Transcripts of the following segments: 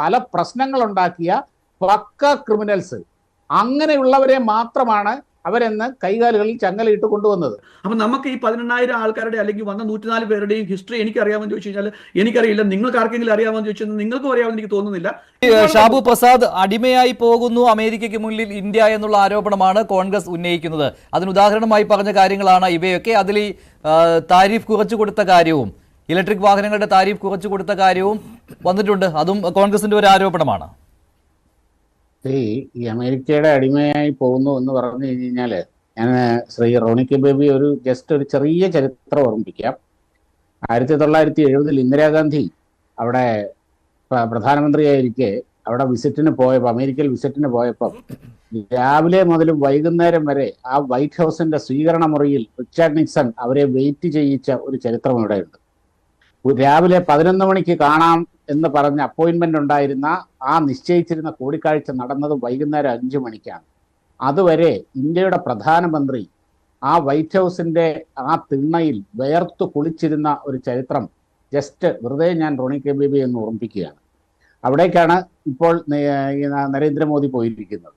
പല പ്രശ്നങ്ങളുണ്ടാക്കിയ പക്ക ക്രിമിനൽസ് അങ്ങനെയുള്ളവരെ മാത്രമാണ് അവരെന്ന് കൈകാലുകളിൽ ചങ്ങലയിട്ട് കൊണ്ടുവന്നത്. അപ്പൊ നമുക്ക് ഈ പതിനെണ്ണായിരം ആൾക്കാരുടെ അല്ലെങ്കിൽ വന്ന നൂറ്റിനാല് പേരുടെയും ഹിസ്റ്ററി എനിക്ക് അറിയാമെന്ന് ചോദിച്ചു കഴിഞ്ഞാൽ എനിക്കറിയില്ല. നിങ്ങൾക്ക് ആർക്കെങ്കിലും അറിയാമെന്ന് ചോദിച്ചാൽ നിങ്ങൾക്കും അറിയാമെന്ന് എനിക്ക് തോന്നുന്നില്ല. ഷാബു പ്രസാദ് അടിമയായി പോകുന്നു അമേരിക്കയ്ക്ക് മുന്നിൽ ഇന്ത്യ എന്നുള്ള ആരോപണമാണ് കോൺഗ്രസ് ഉന്നയിക്കുന്നത്. അതിന് ഉദാഹരണമായി പറഞ്ഞ കാര്യങ്ങളാണ് ഇവയൊക്കെ. അതിൽ താരിഫ് കുറച്ചു കൊടുത്ത കാര്യവും ഇലക്ട്രിക് വാഹനങ്ങളുടെ താരിഫ് കുറച്ചു കൊടുത്ത കാര്യവും വന്നിട്ടുണ്ട്. അതും കോൺഗ്രസിന്റെ ഒരു ആരോപണമാണ്. ഈ അമേരിക്കയുടെ അടിമയായി പോകുന്നു എന്ന് പറഞ്ഞു കഴിഞ്ഞ് കഴിഞ്ഞാൽ ഞാൻ ശ്രീ റോണിക്ക് ബേബി ഒരു ജസ്റ്റ് ഒരു ചെറിയ ചരിത്രം ഓർമ്മിപ്പിക്കാം. ആയിരത്തി തൊള്ളായിരത്തി എഴുപതിൽ ഇന്ദിരാഗാന്ധി അവിടെ പ്ര- പ്രധാനമന്ത്രിയായിരിക്കെ അവിടെ വിസിറ്റിന് പോയപ്പോൾ അമേരിക്കയിൽ വിസിറ്റിന് പോയപ്പോൾ രാവിലെ മുതൽ വൈകുന്നേരം വരെ ആ വൈറ്റ് ഹൗസിന്റെ സ്വീകരണ മുറിയിൽ റിച്ചാർഡ് നിക്സൺ അവരെ വെയിറ്റ് ചെയ്യിച്ച ഒരു ചരിത്രം ഇവിടെയുണ്ട്. രാവിലെ പതിനൊന്ന് മണിക്ക് കാണാം എന്ന് പറഞ്ഞ അപ്പോയിന്റ്മെന്റ് ഉണ്ടായിരുന്ന ആ നിശ്ചയിച്ചിരുന്ന കൂടിക്കാഴ്ച നടന്നത് വൈകുന്നേരം അഞ്ചു മണിക്കാണ്. അതുവരെ ഇന്ത്യയുടെ പ്രധാനമന്ത്രി ആ വൈറ്റ് ഹൗസിന്റെ ആ തിണ്ണയിൽ വേർത്തു കുളിച്ചിരുന്ന ഒരു ചരിത്രം ജസ്റ്റ് വെറുതെ ഞാൻ റോണി കെ ബേബി എന്ന് ഓർമ്മിപ്പിക്കുകയാണ്. അവിടേക്കാണ് ഇപ്പോൾ നരേന്ദ്രമോദി പോയിരിക്കുന്നത്.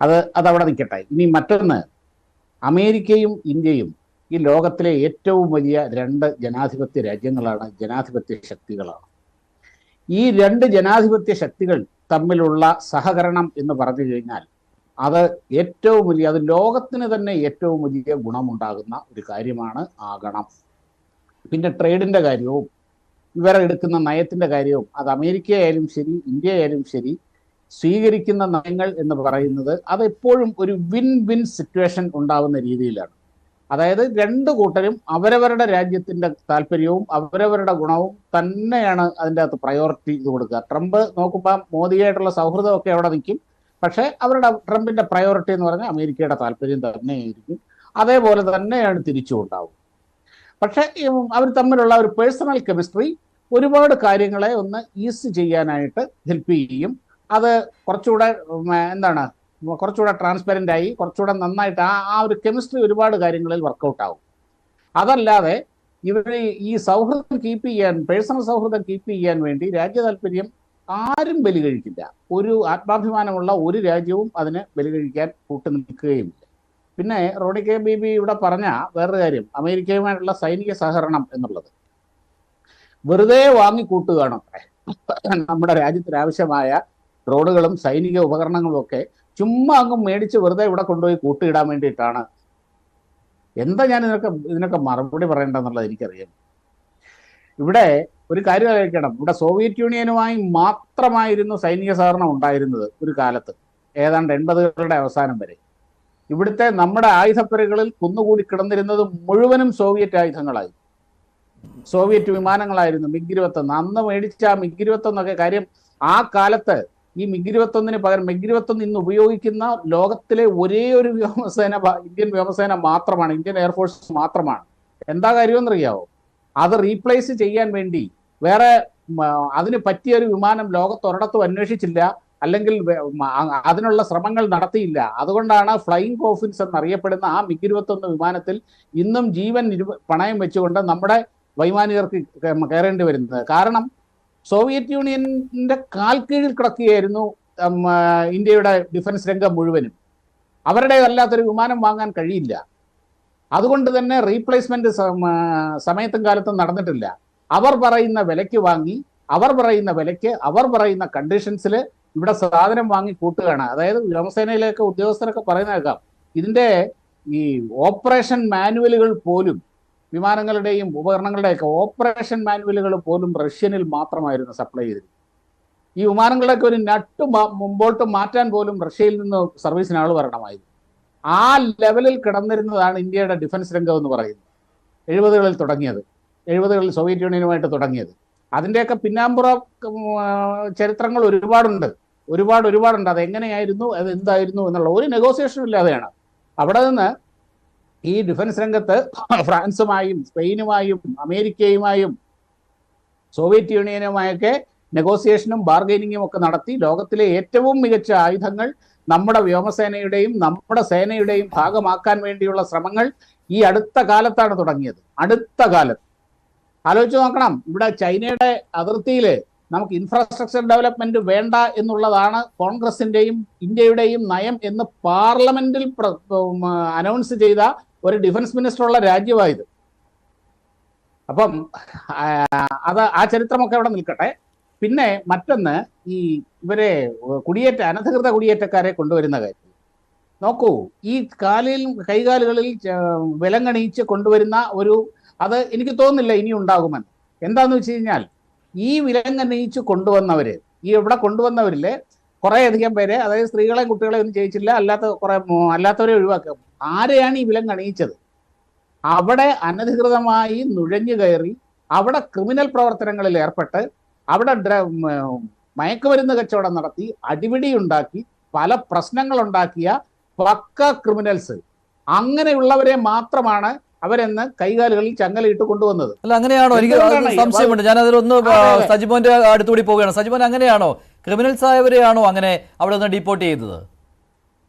അത് അതവിടെ നിൽക്കട്ടെ. ഇനി മറ്റൊന്ന് അമേരിക്കയും ഇന്ത്യയും ഈ ലോകത്തിലെ ഏറ്റവും വലിയ രണ്ട് ജനാധിപത്യ രാജ്യങ്ങളാണ് ജനാധിപത്യ ശക്തികളാണ്. ഈ രണ്ട് ജനാധിപത്യ ശക്തികൾ തമ്മിലുള്ള സഹകരണം എന്ന് പറഞ്ഞു കഴിഞ്ഞാൽ അത് ഏറ്റവും വലിയ അത് ലോകത്തിന് തന്നെ ഏറ്റവും വലിയ ഗുണമുണ്ടാകുന്ന ഒരു കാര്യമാണ് ആകണം. പിന്നെ ട്രേഡിന്റെ കാര്യവും ഇവരെടുക്കുന്ന നയത്തിന്റെ കാര്യവും അത് അമേരിക്കയായാലും ശരി ഇന്ത്യയായാലും ശരി സ്വീകരിക്കുന്ന നയങ്ങൾ എന്ന് പറയുന്നത് അത് എപ്പോഴും ഒരു വിൻ വിൻ സിറ്റുവേഷൻ ഉണ്ടാവുന്ന രീതിയിലാണ്. അതായത് രണ്ട് കൂട്ടരും അവരവരുടെ രാജ്യത്തിന്റെ താല്പര്യവും അവരവരുടെ ഗുണവും തന്നെയാണ് അതിന്റെ അകത്ത് പ്രയോറിറ്റി ഇത് കൊടുക്കുക. ട്രംപ് നോക്കുമ്പോൾ മോദിയായിട്ടുള്ള സൗഹൃദമൊക്കെ അവിടെ നിൽക്കും. പക്ഷേ അവരുടെ ട്രംപിന്റെ പ്രയോറിറ്റി എന്ന് പറഞ്ഞാൽ അമേരിക്കയുടെ താല്പര്യം തന്നെയായിരിക്കും. അതേപോലെ തന്നെയാണ് തിരിച്ചും ഉണ്ടാവും. പക്ഷേ അവർ തമ്മിലുള്ള ഒരു പേഴ്സണൽ കെമിസ്ട്രി ഒരുപാട് കാര്യങ്ങളെ ഒന്ന് ഈസ് ചെയ്യാനായിട്ട് ഹെൽപ്പ് ചെയ്യും. അത് കുറച്ചുകൂടെ എന്താണ് കുറച്ചുകൂടെ ട്രാൻസ്പെറന്റ് ആയി കുറച്ചുകൂടെ നന്നായിട്ട് ആ ആ ഒരു കെമിസ്ട്രി ഒരുപാട് കാര്യങ്ങളിൽ വർക്കൗട്ട് ആവും. അതല്ലാതെ ഇവർ ഈ സൗഹൃദം കീപ്പ് ചെയ്യാൻ പേഴ്സണൽ സൗഹൃദം കീപ്പ് ചെയ്യാൻ വേണ്ടി രാജ്യ താല്പര്യം ആരും ബലി കഴിക്കില്ല ഒരു ആത്മാഭിമാനമുള്ള ഒരു രാജ്യവും അതിന് ബലി കഴിക്കാൻ കൂട്ടു നിൽക്കുകയുമില്ല. പിന്നെ റോണി കെ ബി ബി ഇവിടെ പറഞ്ഞ വേറൊരു കാര്യം അമേരിക്കയുമായിട്ടുള്ള സൈനിക സഹകരണം എന്നുള്ളത്. വെറുതെ വാങ്ങിക്കൂട്ടുകയാണ് നമ്മുടെ രാജ്യത്തിന് ആവശ്യമായ ഡ്രോണുകളും സൈനിക ഉപകരണങ്ങളും ഒക്കെ ചുമ്മാ അങ്ങ് മേടിച്ച് വെറുതെ ഇവിടെ കൊണ്ടുപോയി കൂട്ടിയിടാൻ വേണ്ടിയിട്ടാണ്. എന്താ ഞാൻ ഇതിനൊക്കെ ഇതിനൊക്കെ മറുപടി പറയേണ്ടതെന്നുള്ളത് എനിക്കറിയാം. ഇവിടെ ഒരു കാര്യം അറിയിക്കണം. ഇവിടെ സോവിയറ്റ് യൂണിയനുമായി മാത്രമായിരുന്നു സൈനിക സഹകരണം ഉണ്ടായിരുന്നത് ഒരു കാലത്ത്. ഏതാണ്ട് എൺപതുകളുടെ അവസാനം വരെ. ഇവിടുത്തെ നമ്മുടെ ആയുധപ്പുരകളിൽ കുന്നുകൂടി കിടന്നിരുന്നത് മുഴുവനും സോവിയറ്റ് ആയുധങ്ങളായി. സോവിയറ്റ് വിമാനങ്ങളായിരുന്നു മിഗ് ഇരുപത്തൊന്ന് അന്ന് മേടിച്ച ആ മിഗ് ഇരുപത്തൊന്നൊക്കെ കാര്യം ആ കാലത്ത് ഈ മിഗ് ഇരുപത്തൊന്നിന് പകരം മിഗ് ഇരുപത്തൊന്ന് ഇന്ന് ഉപയോഗിക്കുന്ന ലോകത്തിലെ ഒരേ ഒരു വ്യോമസേന ഇന്ത്യൻ വ്യോമസേന മാത്രമാണ് ഇന്ത്യൻ എയർഫോഴ്സ് മാത്രമാണ്. എന്താ കാര്യമെന്നറിയാവോ? അത് റീപ്ലേസ് ചെയ്യാൻ വേണ്ടി വേറെ അതിന് പറ്റിയ ഒരു വിമാനം ലോകത്ത് ഒരിടത്തും അന്വേഷിച്ചില്ല അല്ലെങ്കിൽ അതിനുള്ള ശ്രമങ്ങൾ നടത്തിയില്ല. അതുകൊണ്ടാണ് ഫ്ലൈയിങ് കോഫിൻസ് എന്നറിയപ്പെടുന്ന ആ മിഗ് ഇരുപത്തൊന്ന് വിമാനത്തിൽ ഇന്നും ജീവൻ പണയം വെച്ചുകൊണ്ട് നമ്മുടെ വൈമാനികർക്ക് കയറേണ്ടി വരുന്നത്. കാരണം സോവിയറ്റ് യൂണിയന്റെ കാൽ കീഴിൽ കിടക്കുകയായിരുന്നു ഇന്ത്യയുടെ ഡിഫൻസ് രംഗം മുഴുവനും. അവരുടെ അല്ലാത്തൊരു വിമാനം വാങ്ങാൻ കഴിയില്ല. അതുകൊണ്ട് തന്നെ റീപ്ലേസ്മെന്റ് സമയത്തും കാലത്തും നടന്നിട്ടില്ല. അവർ പറയുന്ന വിലയ്ക്ക് വാങ്ങി അവർ പറയുന്ന വിലയ്ക്ക് അവർ പറയുന്ന കണ്ടീഷൻസിൽ ഇവിടെ സാധനം വാങ്ങി കൂട്ടുകയാണ്. അതായത് വ്യോമസേനയിലേക്ക് ഉദ്യോഗസ്ഥരൊക്കെ പറയുന്നേക്കാം ഇതിന്റെ ഈ ഓപ്പറേഷൻ മാനുവലുകൾ പോലും വിമാനങ്ങളുടെയും ഉപകരണങ്ങളുടെയൊക്കെ ഓപ്പറേഷൻ മാനുവലുകൾ പോലും റഷ്യനിൽ മാത്രമായിരുന്നു സപ്ലൈ ചെയ്തിരുന്നത്. ഈ വിമാനങ്ങളുടെയൊക്കെ ഒരു നട്ട് മുമ്പോട്ട് മാറ്റാൻ പോലും റഷ്യയിൽ നിന്ന് സർവീസിന് ആൾ വരണമായിരുന്നു. ആ ലെവലിൽ കിടന്നിരുന്നതാണ് ഇന്ത്യയുടെ ഡിഫൻസ് രംഗം എന്ന് പറയുന്നത്. എഴുപതുകളിൽ തുടങ്ങിയത്. എഴുപതുകളിൽ സോവിയറ്റ് യൂണിയനുമായിട്ട് തുടങ്ങിയത്. അതിന്റെയൊക്കെ പിന്നാമ്പുറ ചരിത്രങ്ങൾ ഒരുപാടുണ്ട്. ഒരുപാട് ഒരുപാടുണ്ട്. അത് എങ്ങനെയായിരുന്നു അത് എന്തായിരുന്നു എന്നുള്ള ഒരു നെഗോസിയേഷനും ഇല്ലാതെയാണ്. അവിടെ നിന്ന് ഈ ഡിഫൻസ് രംഗത്ത് ഫ്രാൻസുമായും സ്പെയിനുമായും അമേരിക്കയുമായും സോവിയറ്റ് യൂണിയനുമായൊക്കെ നെഗോസിയേഷനും ബാർഗൈനിങ്ങും ഒക്കെ നടത്തി ലോകത്തിലെ ഏറ്റവും മികച്ച ആയുധങ്ങൾ നമ്മുടെ വ്യോമസേനയുടെയും നമ്മുടെ സേനയുടെയും ഭാഗമാക്കാൻ വേണ്ടിയുള്ള ശ്രമങ്ങൾ ഈ അടുത്ത കാലത്താണ് തുടങ്ങിയത്. അടുത്ത കാലത്ത്. ആലോചിച്ച് നോക്കണം. ഇവിടെ ചൈനയുടെ അതിർത്തിയിൽ നമുക്ക് ഇൻഫ്രാസ്ട്രക്ചർ ഡെവലപ്മെന്റ് വേണ്ട എന്നുള്ളതാണ് കോൺഗ്രസിന്റെയും ഇന്ത്യയുടെയും നയം എന്ന് പാർലമെന്റിൽ അനൗൺസ് ചെയ്ത ഒരു ഡിഫൻസ് മിനിസ്റ്റർ ഉള്ള രാജ്യമായത്. അപ്പം അത് ആ ചരിത്രമൊക്കെ അവിടെ നിൽക്കട്ടെ. പിന്നെ മറ്റൊന്ന് ഈ ഇവരെ കുടിയേറ്റ അനധികൃത കുടിയേറ്റക്കാരെ കൊണ്ടുവരുന്ന കാര്യം. നോക്കൂ ഈ കാലിൽ കൈകാലുകളിൽ വിലങ്ങണിയിച്ച് കൊണ്ടുവരുന്ന ഒരു അത് എനിക്ക് തോന്നുന്നില്ല ഇനി ഉണ്ടാകുമെന്ന്. എന്താന്ന് വെച്ച് കഴിഞ്ഞാൽ ഈ വിലങ്ങണിയിച്ച് കൊണ്ടുവന്നവര് ഈ ഇവിടെ കൊണ്ടുവന്നവരിൽ കുറെ അധികം പേരെ അതായത് സ്ത്രീകളെയും കുട്ടികളെയും ഒന്നും ജയിച്ചില്ല അല്ലാത്ത കുറെ അല്ലാത്തവരെ ഒഴിവാക്കുക. ആരെയാണ് ഈ വിലങ്ങണിയിച്ചത് അവിടെ അനധികൃതമായി നുഴഞ്ഞു കയറി അവിടെ ക്രിമിനൽ പ്രവർത്തനങ്ങളിൽ ഏർപ്പെട്ട് അവിടെ മയക്കുമരുന്ന് കച്ചവടം നടത്തി അടിപിടി ഉണ്ടാക്കി പല പ്രശ്നങ്ങൾ ഉണ്ടാക്കിയ പക്ക ക്രിമിനൽസ്. അങ്ങനെയുള്ളവരെ മാത്രമാണ് അവരെന്ന് കൈകാലുകളിൽ ചങ്ങലയിട്ട് കൊണ്ടുവന്നത്. അല്ല അങ്ങനെയാണോ? എനിക്ക് സംശയമുണ്ട് ഞാൻ അതിലൊന്ന് അതെ, അതെ. സജിമോന്റെ അടുത്തുകൂടി പോവുകയാണ്. സജിമോൻ അങ്ങനെയാണോ? ക്രിമിനൽസ് ആയവരെയാണോ അങ്ങനെ അവിടെ നിന്ന് ഡീപ്പോർട്ട് ചെയ്തത്?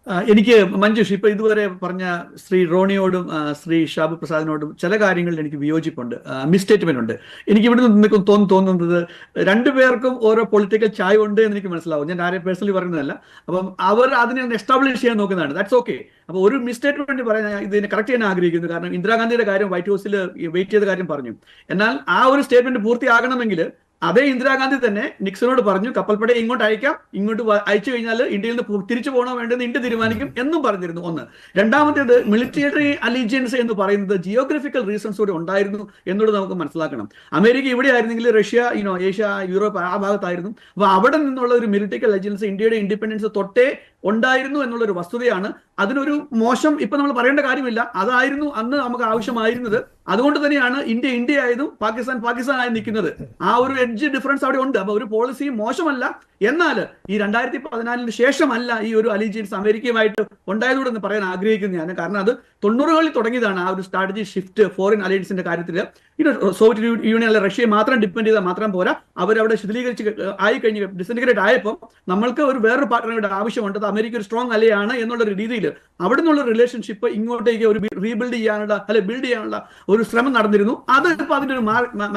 എനിക്ക് മഞ്ജുഷ് ഇപ്പൊ ഇതുവരെ പറഞ്ഞ ശ്രീ റോണിയോടും ശ്രീ ഷാബു പ്രസാദിനോടും ചില കാര്യങ്ങളിൽ എനിക്ക് വിയോജിപ്പുണ്ട് മിസ്റ്റേറ്റ്മെന്റ് ഉണ്ട്. എനിക്ക് ഇവിടെ നിന്ന് തോന്നുന്നു തോന്നുന്നത് രണ്ടുപേർക്കും ഓരോ പൊളിറ്റിക്കൽ ചായ ഉണ്ട് എന്ന് എനിക്ക് മനസ്സിലാവും. ഞാൻ ആരെയും പേഴ്സണലി പറയുന്നതല്ല. അപ്പം അവർ അതിനെ എസ്റ്റാബ്ലിഷ് ചെയ്യാൻ നോക്കുന്നതാണ്. ദാറ്റ്സ് ഓക്കെ അപ്പൊ ഒരു മിസ്റ്റേറ്റ്മെന്റ് പറയാൻ ഇതിനെ കറക്റ്റ് ചെയ്യാൻ ആഗ്രഹിക്കുന്നു. കാരണം ഇന്ദിരാഗാന്ധിയുടെ കാര്യം വൈറ്റ് ഹൗസിൽ വെയിറ്റ് ചെയ്ത കാര്യം പറഞ്ഞു. എന്നാൽ ആ ഒരു സ്റ്റേറ്റ്മെന്റ് പൂർത്തിയാകണമെങ്കിൽ അതേ ഇന്ദിരാഗാന്ധി തന്നെ നിക്സനോട് പറഞ്ഞു കപ്പൽപ്പടയെ ഇങ്ങോട്ട് അയക്കാം. ഇങ്ങോട്ട് അയച്ചു കഴിഞ്ഞാൽ ഇന്ത്യയിൽ നിന്ന് തിരിച്ചു പോകണോ വേണ്ടെന്ന് ഇന്ത്യ തീരുമാനിക്കും എന്നും പറഞ്ഞിരുന്നു ഒന്ന്. രണ്ടാമത്തേത് മിലിറ്ററി അലീജിയൻസ് എന്ന് പറയുന്നത് ജിയോഗ്രഫിക്കൽ റീസൺസ് കൂടി ഉണ്ടായിരുന്നു എന്നുള്ളത് നമുക്ക് മനസ്സിലാക്കണം. അമേരിക്ക ഇവിടെ ആയിരുന്നെങ്കിൽ റഷ്യ യുനോ ഏഷ്യ യൂറോപ്പ് ആ ഭാഗത്തായിരുന്നു. അപ്പൊ അവിടെ നിന്നുള്ള ഒരു മിലിറ്ററി അലീജിയൻസ് ഇന്ത്യയുടെ ഇൻഡിപെൻഡൻസ് തൊട്ടേ ഉണ്ടായിരുന്നു എന്നുള്ളൊരു വസ്തുതയാണ്. അതിനൊരു മോശം ഇപ്പൊ നമ്മൾ പറയേണ്ട കാര്യമില്ല. അതായിരുന്നു അന്ന് നമുക്ക് ആവശ്യമായിരുന്നത്. അതുകൊണ്ട് തന്നെയാണ് ഇന്ത്യ ഇന്ത്യ ആയതും പാകിസ്ഥാൻ ആയി നിൽക്കുന്നത്. ആ ഒരു എഡ്ജ് ഡിഫറൻസ് അവിടെ ഉണ്ട്. അപ്പൊ ഒരു പോളിസി മോശമല്ല. എന്നാൽ ഈ രണ്ടായിരത്തി പതിനാലിന് ശേഷമല്ല ഈ ഒരു അലീജിയൻസ് അമേരിക്കയുമായിട്ട് ഉണ്ടായതുകൂടെ എന്ന് പറയാൻ ആഗ്രഹിക്കുന്നു ഞാൻ. കാരണം അത് തൊണ്ണൂറുകളിൽ തുടങ്ങിയതാണ് ആ ഒരു സ്ട്രാറ്റജി ഷിഫ്റ്റ് ഫോറിൻ അലയൻസിന്റെ കാര്യത്തിൽ സോവിയറ്റ് യൂണിയൻ അല്ല റഷ്യയെ മാത്രം ഡിപ്പെൻഡ് ചെയ്താൽ മാത്രം പോരാ. അവരവിടെ ശിഥിലീകരിച്ച് ആയി കഴിഞ്ഞ് ഡിസിൻഗ്രേറ്റ് ആയപ്പോൾ നമ്മൾക്ക് ഒരു വേറൊരു പാർട്ട്ണറുടെ ആവശ്യമുണ്ട്. അത് അമേരിക്ക ഒരു സ്ട്രോങ് അലയാണ് എന്നുള്ളൊരു രീതിയിൽ അവിടെ നിന്നുള്ള റിലേഷൻഷിപ്പ് ഇങ്ങോട്ടേക്ക് ഒരു റീബിൽഡ് ചെയ്യാനുള്ള അല്ലെ ബിൽഡ് ചെയ്യാനുള്ള ഒരു ശ്രമം നടന്നിരുന്നു. അത് ഇപ്പോൾ അതിന്റെ ഒരു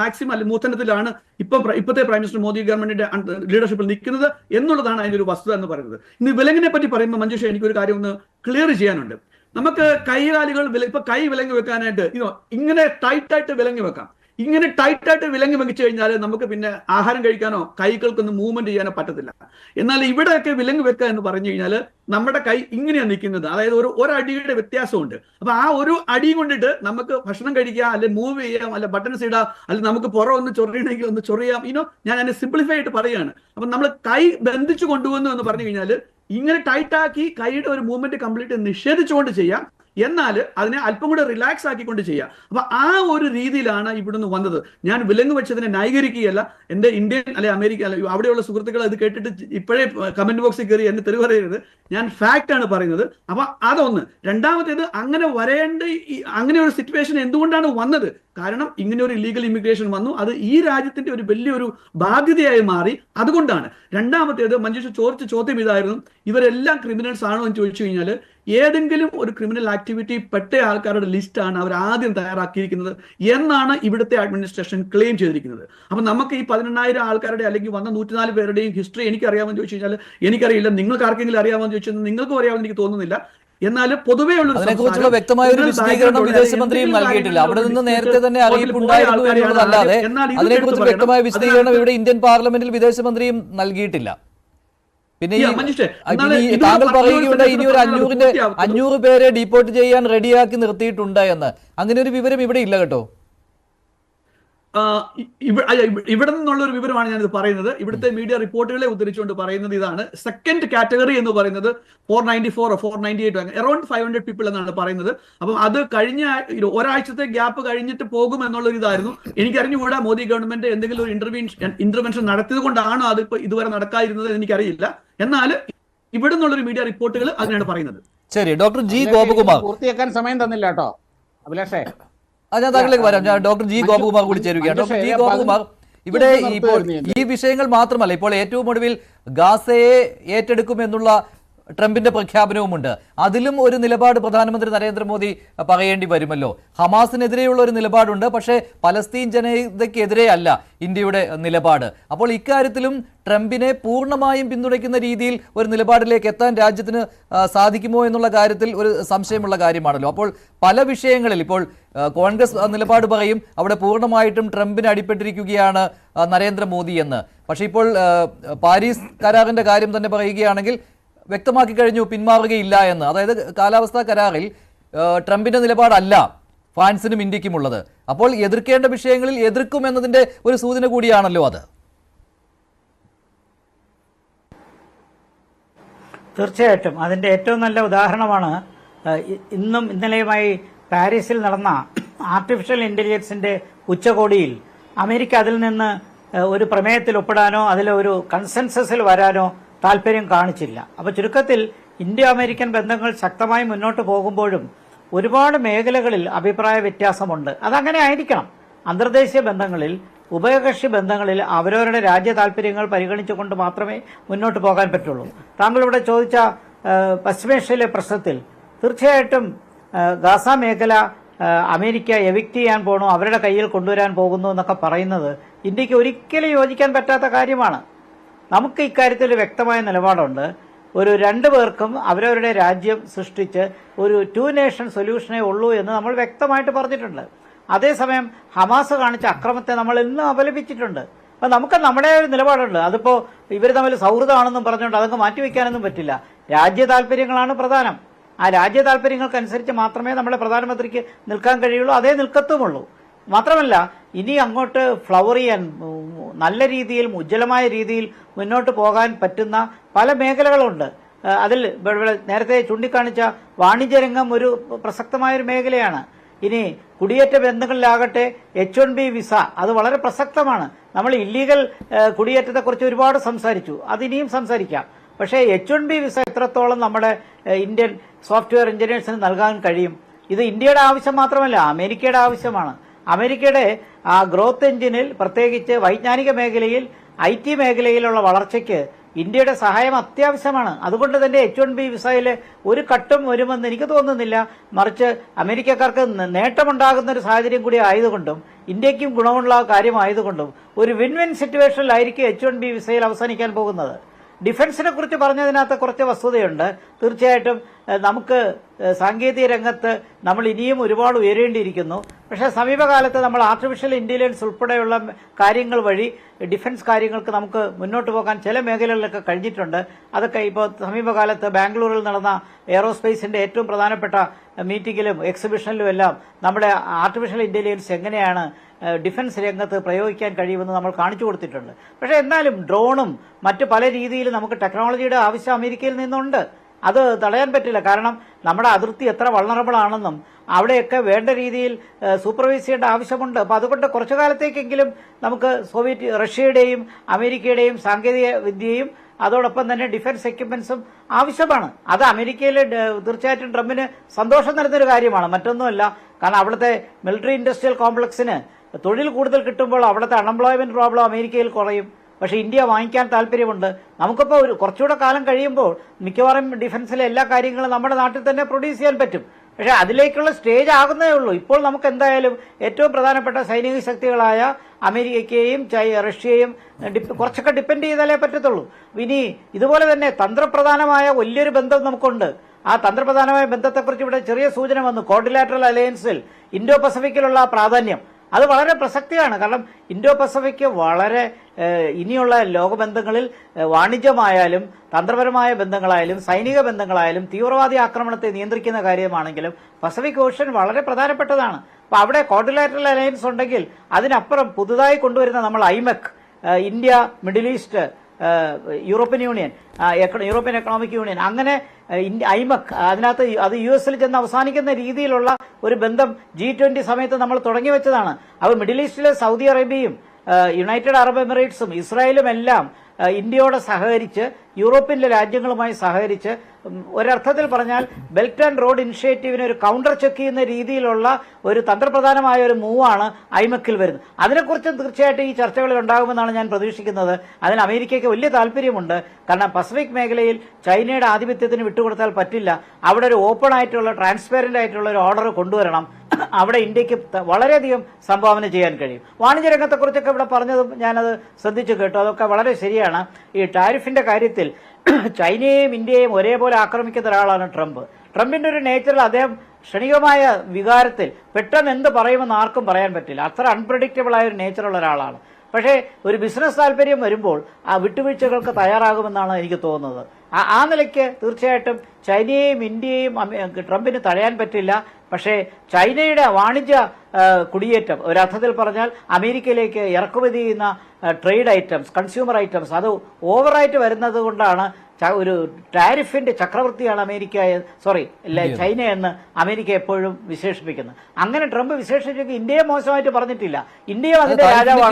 മാക്സിമം അല്ലെ മൂത്തനത്തിലാണ് ഇപ്പൊ ഇപ്പോഴത്തെ പ്രൈം മിനിസ്റ്റർ മോദി ഗവൺമെന്റിന്റെ ലീഡർഷിപ്പിൽ നിൽക്കുന്നത് എന്നുള്ളതാണ് അതിന്റെ ഒരു വസ്തുത എന്ന് പറയുന്നത്. ഇന്ന് വിലങ്ങിനെ പറ്റി പറയുമ്പോൾ മഞ്ജുഷ എനിക്കൊരു കാര്യം ഒന്ന് ക്ലിയർ ചെയ്യാനുണ്ട്. നമുക്ക് കൈകാലുകൾ ഇപ്പൊ കൈ വിലങ്ങി വെക്കാനായിട്ട് ഇതോ ഇങ്ങനെ ടൈറ്റായിട്ട് വിലങ്ങി വെക്കാം. ഇങ്ങനെ ടൈറ്റായിട്ട് വിലങ്ങി വെച്ച് കഴിഞ്ഞാൽ നമുക്ക് പിന്നെ ആഹാരം കഴിക്കാനോ കൈകൾക്കൊന്നും മൂവ്മെന്റ് ചെയ്യാനോ പറ്റത്തില്ല. എന്നാൽ ഇവിടെയൊക്കെ വിലങ്ങി വെക്കുക എന്ന് പറഞ്ഞു കഴിഞ്ഞാൽ നമ്മുടെ കൈ ഇങ്ങനെയാണ് നിൽക്കുന്നത്. അതായത് ഒരു ഒരടിയുടെ വ്യത്യാസമുണ്ട്. അപ്പൊ ആ ഒരു അടിയും കൊണ്ടിട്ട് നമുക്ക് ഭക്ഷണം കഴിക്കുക അല്ലെ മൂവ് ചെയ്യാം അല്ലെ ബട്ടൺസ് ഇടാം അല്ലെ നമുക്ക് പുറം ഒന്ന് ചൊറിയണമെങ്കിൽ ഒന്ന് ചൊറിയാം. ഇനോ ഞാൻ അതിനെ സിംപ്ലിഫൈ ആയിട്ട് പറയുകയാണ്. അപ്പൊ നമ്മൾ കൈ ബന്ധിച്ചു കൊണ്ടുവന്നു എന്ന് പറഞ്ഞു കഴിഞ്ഞാൽ ഇങ്ങനെ ടൈറ്റ് ആക്കി കൈയുടെ ഒരു മൂവ്മെന്റ് കംപ്ലീറ്റ് നിഷേധിച്ചുകൊണ്ട് ചെയ്യാം. എന്നാൽ അതിനെ അല്പം കൂടെ റിലാക്സ് ആക്കിക്കൊണ്ട് ചെയ്യുക അപ്പൊ ആ ഒരു രീതിയിലാണ് ഇവിടുന്ന് വന്നത്. ഞാൻ വിലങ്ങ് വെച്ചതിനെ ന്യായീകരിക്കുകയല്ല. എന്റെ ഇന്ത്യൻ അല്ലെ അമേരിക്ക അല്ലെ അവിടെയുള്ള സുഹൃത്തുക്കൾ അത് കേട്ടിട്ട് ഇപ്പോഴേ കമന്റ് ബോക്സിൽ കയറി എന്നെ തെറി പറയരുത് ഞാൻ ഫാക്റ്റ് ആണ് പറയുന്നത്. അപ്പൊ അതൊന്ന്. രണ്ടാമത്തേത് അങ്ങനെ വരേണ്ട അങ്ങനെ ഒരു സിറ്റുവേഷൻ എന്തുകൊണ്ടാണ് വന്നത്? കാരണം ഇങ്ങനെ ഒരു ഇല്ലീഗൽ ഇമിഗ്രേഷൻ വന്നു. അത് ഈ രാജ്യത്തിന്റെ ഒരു വലിയൊരു ബാധ്യതയായി മാറി. അതുകൊണ്ടാണ്. രണ്ടാമത്തേത് മഞ്ജുഷ ചോദിച്ച ചോദ്യം ഇതായിരുന്നു. ഇവരെല്ലാം ക്രിമിനൽസ് ആണോ എന്ന് ചോദിച്ചു കഴിഞ്ഞാൽ ഏതെങ്കിലും ഒരു ക്രിമിനൽ ആക്ടിവിറ്റി പെട്ട ആൾക്കാരുടെ ലിസ്റ്റാണ് അവർ ആദ്യം തയ്യാറാക്കിയിരിക്കുന്നത് എന്നാണ് ഇവിടുത്തെ അഡ്മിനിസ്ട്രേഷൻ ക്ലെയിം ചെയ്തിരിക്കുന്നത്. അപ്പൊ നമുക്ക് ഈ പതിനെണ്ണായിരം ആൾക്കാരുടെ അല്ലെങ്കിൽ വന്ന നൂറ്റിനാല് പേരുടെയും ഹിസ്റ്ററി എനിക്ക് അറിയാമെന്ന് ചോദിച്ചു കഴിഞ്ഞാൽ എനിക്കറിയില്ല. നിങ്ങൾക്ക് ആർക്കെങ്കിലും അറിയാമെന്ന് ചോദിച്ചാൽ നിങ്ങൾക്കും അറിയാമെന്ന് എനിക്ക് തോന്നുന്നില്ല. എന്നാൽ പൊതുവേ ഉള്ള അതിനെക്കുറിച്ചുള്ള വ്യക്തമായ ഒരു വിശദീകരണം വിദേശമന്ത്രിയും നൽകിയിട്ടില്ല. അവിടെ നിന്ന് നേരത്തെ തന്നെ അറിയിപ്പുണ്ടായിരുന്നു എന്നുള്ളതല്ലാതെ അതിനെക്കുറിച്ച് വ്യക്തമായ വിശദീകരണം ഇവിടെ ഇന്ത്യൻ പാർലമെന്റിൽ വിദേശമന്ത്രിയും നൽകിയിട്ടില്ല. പിന്നെ ഈ താങ്കൾ പറയുകയുണ്ട് ഇനി ഒരു അഞ്ഞൂറിന്റെ അഞ്ഞൂറ് പേരെ ഡീപ്പോർട്ട് ചെയ്യാൻ റെഡിയാക്കി നിർത്തിയിട്ടുണ്ട് എന്ന് അങ്ങനെ ഒരു വിവരം ഇവിടെ ഇല്ല കേട്ടോ ആ, ഇ- ഇവ- അല്ല, ഇവ- ഇവിടെ നിന്നുള്ള ഒരു വിവരമാണ് ഞാനിത് പറയുന്നത്. ഇവിടുത്തെ മീഡിയ റിപ്പോർട്ടുകളെ ഉദ്ധരിച്ചുകൊണ്ട് പറയുന്നത് ഇതാണ്. സെക്കൻഡ് കാറ്റഗറി എന്ന് പറയുന്നത് four ninety four four ninety eight around five hundred people എന്നാണ് പറയുന്നത്. അപ്പം അത് കഴിഞ്ഞ ഒരാഴ്ചത്തെ ഗ്യാപ്പ് കഴിഞ്ഞിട്ട് പോകും എന്നുള്ളൊരു ഇതായിരുന്നു. എനിക്ക് അറിഞ്ഞുകൂടാ മോദി ഗവൺമെന്റ് എന്തെങ്കിലും ഒരു ഇന്റർവീൻ ഇന്റർവെൻഷൻ നടത്തിയത് കൊണ്ടാണോ അതിപ്പോ ഇതുവരെ നടക്കാതിരുന്നത് എന്ന് എനിക്കറിയില്ല. എന്നാൽ ഇവിടെ നിന്നുള്ളൊരു മീഡിയ റിപ്പോർട്ടുകൾ അതിനാണ് പറയുന്നത്. ശരി ഡോക്ടർ ജി ഗോപകുമാർ. പൂർത്തിയാക്കാൻ സമയം തന്നില്ല കേട്ടോ. അഭിലാഷേ ആ ഞാൻ താങ്കളിലേക്ക് വരാം. ഞാൻ ഡോക്ടർ ജി. ഗോപകുമാർ കൂടി ചേരുകയാണ്. Doctor G. ഗോപകുമാർ ഇവിടെ ഇപ്പോൾ ഈ വിഷയങ്ങൾ മാത്രമല്ല ഇപ്പോൾ ഏറ്റവും ഒടുവിൽ ഗാസയെ ഏറ്റെടുക്കുമെന്നുള്ള ട്രംപിന്റെ പ്രഖ്യാപനവുമുണ്ട്. അതിലും ഒരു നിലപാട് പ്രധാനമന്ത്രി നരേന്ദ്രമോദി പറയേണ്ടി വരുമല്ലോ. ഹമാസിനെതിരെയുള്ള ഒരു നിലപാടുണ്ട് പക്ഷേ പലസ്തീൻ ജനതയ്ക്കെതിരെ അല്ല ഇന്ത്യയുടെ നിലപാട്. അപ്പോൾ ഇക്കാര്യത്തിലും ട്രംപിനെ പൂർണമായും പിന്തുണയ്ക്കുന്ന രീതിയിൽ ഒരു നിലപാടിലേക്ക് എത്താൻ രാജ്യത്തിന് സാധിക്കുമോ എന്നുള്ള കാര്യത്തിൽ ഒരു സംശയമുള്ള കാര്യമാണല്ലോ. അപ്പോൾ പല വിഷയങ്ങളിൽ ഇപ്പോൾ കോൺഗ്രസ് നിലപാട് പറയും അവിടെ പൂർണമായിട്ടും ട്രംപിന് അടിപ്പെട്ടിരിക്കുകയാണ് നരേന്ദ്രമോദി എന്ന്. പക്ഷേ ഇപ്പോൾ പാരീസ് കരാറിന്റെ കാര്യം തന്നെ പറയുകയാണെങ്കിൽ വ്യക്തമാക്കി കഴിഞ്ഞു പിന്മാറുകയില്ല എന്ന്. അതായത് കാലാവസ്ഥാ കരാറിൽ ട്രംപിന്റെ നിലപാടല്ല ഫ്രാൻസിനും ഇന്ത്യക്കും ഉള്ളത് അപ്പോൾ എതിർക്കേണ്ട വിഷയങ്ങളിൽ എതിർക്കും എന്നതിന്റെ ഒരു സൂചന കൂടിയാണല്ലോ അത്. തീർച്ചയായിട്ടും. അതിന്റെ ഏറ്റവും നല്ല ഉദാഹരണമാണ് ഇന്നും ഇന്നലെയുമായി പാരീസിൽ നടന്ന ആർട്ടിഫിഷ്യൽ ഇന്റലിജൻസിന്റെ ഉച്ചകോടിയിൽ അമേരിക്ക അതിൽ നിന്ന് ഒരു പ്രമേയത്തിൽ ഒപ്പിടാനോ അതിൽ ഒരു കൺസെൻസസിൽ വരാനോ താല്പര്യം കാണിച്ചില്ല. അപ്പൊ ചുരുക്കത്തിൽ ഇന്ത്യ അമേരിക്കൻ ബന്ധങ്ങൾ ശക്തമായി മുന്നോട്ട് പോകുമ്പോഴും ഒരുപാട് മേഖലകളിൽ അഭിപ്രായ വ്യത്യാസമുണ്ട്. അതങ്ങനെ ആയിരിക്കണം. അന്തർദേശീയ ബന്ധങ്ങളിൽ ഉഭയകക്ഷി ബന്ധങ്ങളിൽ അവരവരുടെ രാജ്യ താല്പര്യങ്ങൾ പരിഗണിച്ചുകൊണ്ട് മാത്രമേ മുന്നോട്ട് പോകാൻ പറ്റുള്ളൂ. താങ്കൾ ഇവിടെ ചോദിച്ച പശ്ചിമേഷ്യയിലെ പ്രശ്നത്തിൽ തീർച്ചയായിട്ടും ഗാസ മേഖല അമേരിക്ക എവിക്റ്റ് ചെയ്യാൻ പോകണോ അവരുടെ കയ്യിൽ കൊണ്ടുവരാൻ പോകുന്നു എന്നൊക്കെ പറയുന്നത് ഇന്ത്യയ്ക്ക് ഒരിക്കലും യോജിക്കാൻ പറ്റാത്ത കാര്യമാണ്. നമുക്ക് ഇക്കാര്യത്തിൽ വ്യക്തമായ നിലപാടുണ്ട്. ഒരു രണ്ട് പേർക്കും അവരവരുടെ രാജ്യം സൃഷ്ടിച്ച് ഒരു ടു നേഷൻ സൊല്യൂഷനേ ഉള്ളൂ എന്ന് നമ്മൾ വ്യക്തമായിട്ട് പറഞ്ഞിട്ടുണ്ട്. അതേസമയം ഹമാസ് കാണിച്ച അക്രമത്തെ നമ്മൾ ഇന്നും അപലപിച്ചിട്ടുണ്ട്. അപ്പം നമുക്ക് നമ്മുടെ ഒരു നിലപാടുണ്ട്. അതിപ്പോൾ ഇവർ തമ്മിൽ സൗഹൃദമാണെന്നും പറഞ്ഞുകൊണ്ട് അതൊക്കെ മാറ്റിവെക്കാനൊന്നും പറ്റില്ല. രാജ്യ താല്പര്യങ്ങളാണ് പ്രധാനം. ആ രാജ്യ താല്പര്യങ്ങൾക്കനുസരിച്ച് മാത്രമേ നമ്മുടെ പ്രധാനമന്ത്രിക്ക് നിൽക്കാൻ കഴിയുള്ളൂ. അതേ നിൽക്കത്തുമുള്ളൂ. മാത്രമല്ല ഇനി അങ്ങോട്ട് ഫ്ലവർ ചെയ്യാൻ നല്ല രീതിയിൽ ഉജ്ജ്വലമായ രീതിയിൽ മുന്നോട്ട് പോകാൻ പറ്റുന്ന പല മേഖലകളുണ്ട്. അതിൽ നേരത്തെ ചൂണ്ടിക്കാണിച്ച വാണിജ്യരംഗം ഒരു പ്രസക്തമായ ഒരു മേഖലയാണ്. ഇനി കുടിയേറ്റ ബന്ധങ്ങളിലാകട്ടെ എച്ച് വൺ ബി വിസ അത് വളരെ പ്രസക്തമാണ്. നമ്മൾ ഇല്ലീഗൽ കുടിയേറ്റത്തെക്കുറിച്ച് ഒരുപാട് സംസാരിച്ചു. അതിനിയും സംസാരിക്കാം. പക്ഷേ എച്ച് വൺ ബി വിസ എത്രത്തോളം നമ്മുടെ ഇന്ത്യൻ സോഫ്റ്റ്വെയർ എഞ്ചിനീയേഴ്സിന് നൽകാൻ കഴിയും? ഇത് ഇന്ത്യയുടെ ആവശ്യം മാത്രമല്ല അമേരിക്കയുടെ ആവശ്യമാണ്. അമേരിക്കയുടെ ഗ്രോത്ത് എഞ്ചിനിൽ പ്രത്യേകിച്ച് വൈജ്ഞാനിക മേഖലയിൽ ഐ ടി മേഖലയിലുള്ള വളർച്ചയ്ക്ക് ഇന്ത്യയുടെ സഹായം അത്യാവശ്യമാണ്. അതുകൊണ്ട് തന്നെ എച്ച് വൺ ബി വിസയിൽ ഒരു കട്ടും വരുമെന്ന് എനിക്ക് തോന്നുന്നില്ല. മറിച്ച് അമേരിക്കക്കാർക്ക് നേട്ടമുണ്ടാകുന്ന ഒരു സാഹചര്യം കൂടി ആയതുകൊണ്ടും ഇന്ത്യക്കും ഗുണമുള്ള കാര്യമായതുകൊണ്ടും ഒരു വിൻ വിൻ സിറ്റുവേഷനിലായിരിക്കും എച്ച് വൺ ബി വിസയിൽ അവസാനിക്കാൻ പോകുന്നത്. ഡിഫൻസിനെ കുറിച്ച് പറഞ്ഞതിനകത്ത് കുറച്ച് വസ്തുതയുണ്ട്. തീർച്ചയായിട്ടും നമുക്ക് സാങ്കേതിക രംഗത്ത് നമ്മൾ ഇനിയും ഒരുപാട് ഉയരേണ്ടിയിരിക്കുന്നു. പക്ഷേ സമീപകാലത്ത് നമ്മൾ ആർട്ടിഫിഷ്യൽ ഇന്റലിജൻസ് ഉൾപ്പെടെയുള്ള കാര്യങ്ങൾ വഴി ഡിഫൻസ് കാര്യങ്ങൾക്ക് നമുക്ക് മുന്നോട്ട് പോകാൻ ചില മേഖലകളിലൊക്കെ കഴിഞ്ഞിട്ടുണ്ട്. അതൊക്കെ ഇപ്പോൾ സമീപകാലത്ത് ബാംഗ്ലൂരിൽ നടന്ന എയറോസ്പേസിന്റെ ഏറ്റവും പ്രധാനപ്പെട്ട മീറ്റിങ്ങിലും എക്സിബിഷനിലും എല്ലാം നമ്മുടെ ആർട്ടിഫിഷ്യൽ ഇന്റലിജൻസ് എങ്ങനെയാണ് ഡിഫൻസ് രംഗത്ത് പ്രയോഗിക്കാൻ കഴിയുമെന്ന് നമ്മൾ കാണിച്ചു കൊടുത്തിട്ടുണ്ട്. പക്ഷേ എന്നാലും ഡ്രോണും മറ്റ് പല രീതിയിലും നമുക്ക് ടെക്നോളജിയുടെ ആവശ്യം അമേരിക്കയിൽ നിന്നുണ്ട്. അത് തടയാൻ പറ്റില്ല. കാരണം നമ്മുടെ അതിർത്തി എത്ര വൾണറബിൾ ആണെന്നും അവിടെയൊക്കെ വേണ്ട രീതിയിൽ സൂപ്പർവൈസ് ചെയ്യേണ്ട ആവശ്യമുണ്ട്. അപ്പോൾ അതുകൊണ്ട് കുറച്ചു കാലത്തേക്കെങ്കിലും നമുക്ക് സോവിയറ്റ് റഷ്യയുടെയും അമേരിക്കയുടെയും സാങ്കേതിക വിദ്യയും അതോടൊപ്പം തന്നെ ഡിഫൻസ് എക്യുപ്മെന്റ്സും ആവശ്യമാണ്. അത് അമേരിക്കയിലെ തീർച്ചയായിട്ടും ട്രംപിന് സന്തോഷം നൽകുന്നൊരു കാര്യമാണ്. മറ്റൊന്നുമല്ല കാരണം അവിടുത്തെ മിലിറ്ററി ഇൻഡസ്ട്രിയൽ കോംപ്ലക്സിന് തൊഴിൽ കൂടുതൽ കിട്ടുമ്പോൾ അവിടുത്തെ അൺഎംപ്ലോയ്മെന്റ് പ്രോബ്ലം അമേരിക്കയിൽ കുറയും. പക്ഷേ ഇന്ത്യ വാങ്ങിക്കാൻ താല്പര്യമുണ്ട്. നമുക്കിപ്പോൾ ഒരു കുറച്ചുകൂടെ കാലം കഴിയുമ്പോൾ മിക്കവാറും ഡിഫൻസിലെ എല്ലാ കാര്യങ്ങളും നമ്മുടെ നാട്ടിൽ തന്നെ പ്രൊഡ്യൂസ് ചെയ്യാൻ പറ്റും. പക്ഷേ അതിലേക്കുള്ള സ്റ്റേജ് ആകുന്നേ ഉള്ളൂ. ഇപ്പോൾ നമുക്ക് എന്തായാലും ഏറ്റവും പ്രധാനപ്പെട്ട സൈനിക ശക്തികളായ അമേരിക്കയെയും റഷ്യയെയും കുറച്ചൊക്കെ ഡിപ്പെൻഡ് ചെയ്താലേ പറ്റത്തുള്ളൂ. ഇനി ഇതുപോലെ തന്നെ തന്ത്രപ്രധാനമായ വലിയൊരു ബന്ധം നമുക്കുണ്ട്. ആ തന്ത്രപ്രധാനമായ ബന്ധത്തെക്കുറിച്ച് ഇവിടെ ചെറിയ സൂചന വന്നു. കോർഡിലാറ്ററൽ അലയൻസിൽ ഇൻഡോ പസഫിക്കിലുള്ള പ്രാധാന്യം. അത് വളരെ പ്രസക്തിയാണ്. കാരണം ഇൻഡോ പസഫിക് വളരെ ഇനിയുള്ള ലോകബന്ധങ്ങളിൽ വാണിജ്യമായാലും തന്ത്രപരമായ ബന്ധങ്ങളായാലും സൈനിക ബന്ധങ്ങളായാലും തീവ്രവാദി ആക്രമണത്തെ നിയന്ത്രിക്കുന്ന കാര്യമാണെങ്കിലും പസഫിക് ഓഷൻ വളരെ പ്രധാനപ്പെട്ടതാണ്. അപ്പോൾ അവിടെ കോർഡിലാറ്ററൽ അലയൻസ് ഉണ്ടെങ്കിൽ അതിനപ്പുറം പുതുതായി കൊണ്ടുവരുന്ന നമ്മൾ IMEC India Middle East European Union European Economic Union അങ്ങനെ ഐമക് അതിനകത്ത് അത് യു എസിൽ ചെന്ന് അവസാനിക്കുന്ന രീതിയിലുള്ള ഒരു ബന്ധം ജി ട്വന്റി സമയത്ത് നമ്മൾ തുടങ്ങി വെച്ചതാണ്. അപ്പോൾ മിഡിൽ ഈസ്റ്റിലെ സൗദി അറേബ്യയും യുണൈറ്റഡ് അറബ് എമിറേറ്റ്സും ഇസ്രായേലും എല്ലാം ഇന്ത്യയോട് സഹകരിച്ച് യൂറോപ്യൻ രാജ്യങ്ങളുമായി സഹകരിച്ച് ഒരർത്ഥത്തിൽ പറഞ്ഞാൽ ബെൽറ്റ് ആൻഡ് റോഡ് ഇനിഷ്യേറ്റീവിന് ഒരു കൗണ്ടർ ചെക്ക് ചെയ്യുന്ന രീതിയിലുള്ള ഒരു തന്ത്രപ്രധാനമായ ഒരു മൂവാണ് ഐമക്കിൽ വരുന്നത്. അതിനെക്കുറിച്ച് തീർച്ചയായിട്ടും ഈ ചർച്ചകളിൽ ഉണ്ടാകുമെന്നാണ് ഞാൻ പ്രതീക്ഷിക്കുന്നത്. അതിന് അമേരിക്കയ്ക്ക് വലിയ താല്പര്യമുണ്ട്. കാരണം പസഫിക് മേഖലയിൽ ചൈനയുടെ ആധിപത്യത്തിന് വിട്ടുകൊടുത്താൽ പറ്റില്ല. അവിടെ ഒരു ഓപ്പൺ ആയിട്ടുള്ള ട്രാൻസ്പെറന്റ് ആയിട്ടുള്ള ഒരു ഓർഡർ കൊണ്ടുവരണം. അവിടെ ഇന്ത്യയ്ക്ക് വളരെയധികം സംഭാവന ചെയ്യാൻ കഴിയും. വാണിജ്യ രംഗത്തെക്കുറിച്ചൊക്കെ ഇവിടെ പറഞ്ഞതും ഞാനത് ശ്രദ്ധിച്ചു കേട്ടു. അതൊക്കെ വളരെ ശരിയാണ്. ഈ ടാരിഫിന്റെ കാര്യത്തിൽ ചൈനയെയും ഇന്ത്യയെയും ഒരേപോലെ ആക്രമിക്കുന്ന ഒരാളാണ് ട്രംപ്. ട്രംപിന്റെ ഒരു നേച്ചറിൽ അദ്ദേഹം ക്ഷണികമായ വികാരത്തിൽ പെട്ടെന്ന് എന്ത് പറയുമെന്ന് ആർക്കും പറയാൻ പറ്റില്ല. അത്ര അൺപ്രഡിക്റ്റബിൾ ആയ ഒരു നേച്ചറുള്ള ഒരാളാണ്. പക്ഷേ ഒരു ബിസിനസ് താല്പര്യം വരുമ്പോൾ ആ വിട്ടുവീഴ്ചകൾക്ക് തയ്യാറാകുമെന്നാണ് എനിക്ക് തോന്നുന്നത്. ആ- നിലയ്ക്ക് തീർച്ചയായിട്ടും ചൈനയെയും ഇന്ത്യയെയും അമേ- ട്രംപിന് തടയാൻ പറ്റില്ല. പക്ഷേ ചൈനയുടെ വാണിജ്യ കുടിയേറ്റം ഒരർത്ഥത്തിൽ പറഞ്ഞാൽ അമേരിക്കയിലേക്ക് ഇറക്കുമതി ചെയ്യുന്ന ട്രേഡ് ഐറ്റംസ് കൺസ്യൂമർ ഐറ്റംസ് അത് ഓവറായിട്ട് വരുന്നത് കൊണ്ടാണ് ഒരു ടാരിഫിന്റെ ചക്രവർത്തിയാണ് അമേരിക്ക സോറി ചൈന എന്ന് അമേരിക്ക എപ്പോഴും വിശേഷിപ്പിക്കുന്നത്. അങ്ങനെ ട്രംപ് വിശേഷിപ്പിച്ച ഇന്ത്യയെ മോശമായിട്ട് പറഞ്ഞിട്ടില്ല. ഇന്ത്യയും അതിന്റെ താരിഫിന്റെ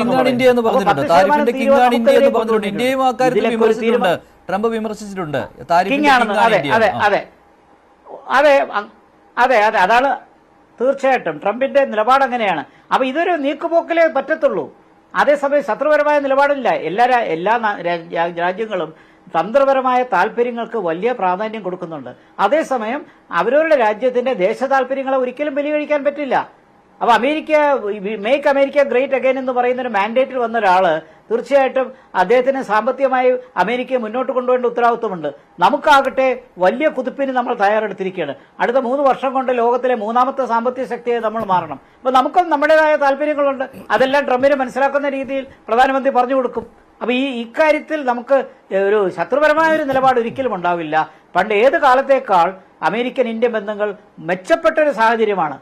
ട്രംപ് വിമർശിച്ചിട്ടുണ്ട്. കിങ് ആണെന്ന്. അതെ അതെ അതെ. അതെ അതെ അതെ. അതാണ് തീർച്ചയായിട്ടും ട്രംപിന്റെ നിലപാട് അങ്ങനെയാണ്. അപ്പൊ ഇതൊരു നീക്കുപോക്കലേ പറ്റത്തുള്ളൂ. അതേസമയം ശത്രുപരമായ നിലപാടില്ല. എല്ലാ എല്ലാ രാജ്യങ്ങളും തന്ത്രപരമായ താല്പര്യങ്ങൾക്ക് വലിയ പ്രാധാന്യം കൊടുക്കുന്നുണ്ട്. അതേസമയം അവരവരുടെ രാജ്യത്തിന്റെ ദേശ താല്പര്യങ്ങളെ ഒരിക്കലും ബലികഴിക്കാൻ പറ്റില്ല. അപ്പൊ America make America great again എന്ന് പറയുന്ന ഒരു മാൻഡേറ്റിൽ വന്ന ഒരാൾ തീർച്ചയായിട്ടും അദ്ദേഹത്തിന് സാമ്പത്തികമായി അമേരിക്കയെ മുന്നോട്ട് കൊണ്ടുപോകേണ്ട ഉത്തരവാദിത്വമുണ്ട്. നമുക്കാകട്ടെ വലിയ കുതിപ്പിന് നമ്മൾ തയ്യാറെടുത്തിരിക്കുകയാണ്. അടുത്ത മൂന്ന് വർഷം കൊണ്ട് ലോകത്തിലെ മൂന്നാമത്തെ സാമ്പത്തിക ശക്തിയായി നമ്മൾ മാറണം. അപ്പോൾ നമുക്കും നമ്മുടേതായ താല്പര്യങ്ങളുണ്ട്. അതെല്ലാം ട്രംപിന് മനസ്സിലാക്കുന്ന രീതിയിൽ പ്രധാനമന്ത്രി പറഞ്ഞു കൊടുക്കും. അപ്പോൾ ഈ ഇക്കാര്യത്തിൽ നമുക്ക് ഒരു ശത്രുപരമായ ഒരു നിലപാട് ഒരിക്കലും ഉണ്ടാവില്ല. പണ്ട് ഏത് കാലത്തേക്കാൾ അമേരിക്കൻ ഇന്ത്യൻ ബന്ധങ്ങൾ മെച്ചപ്പെട്ട ഒരു സാഹചര്യമാണ്.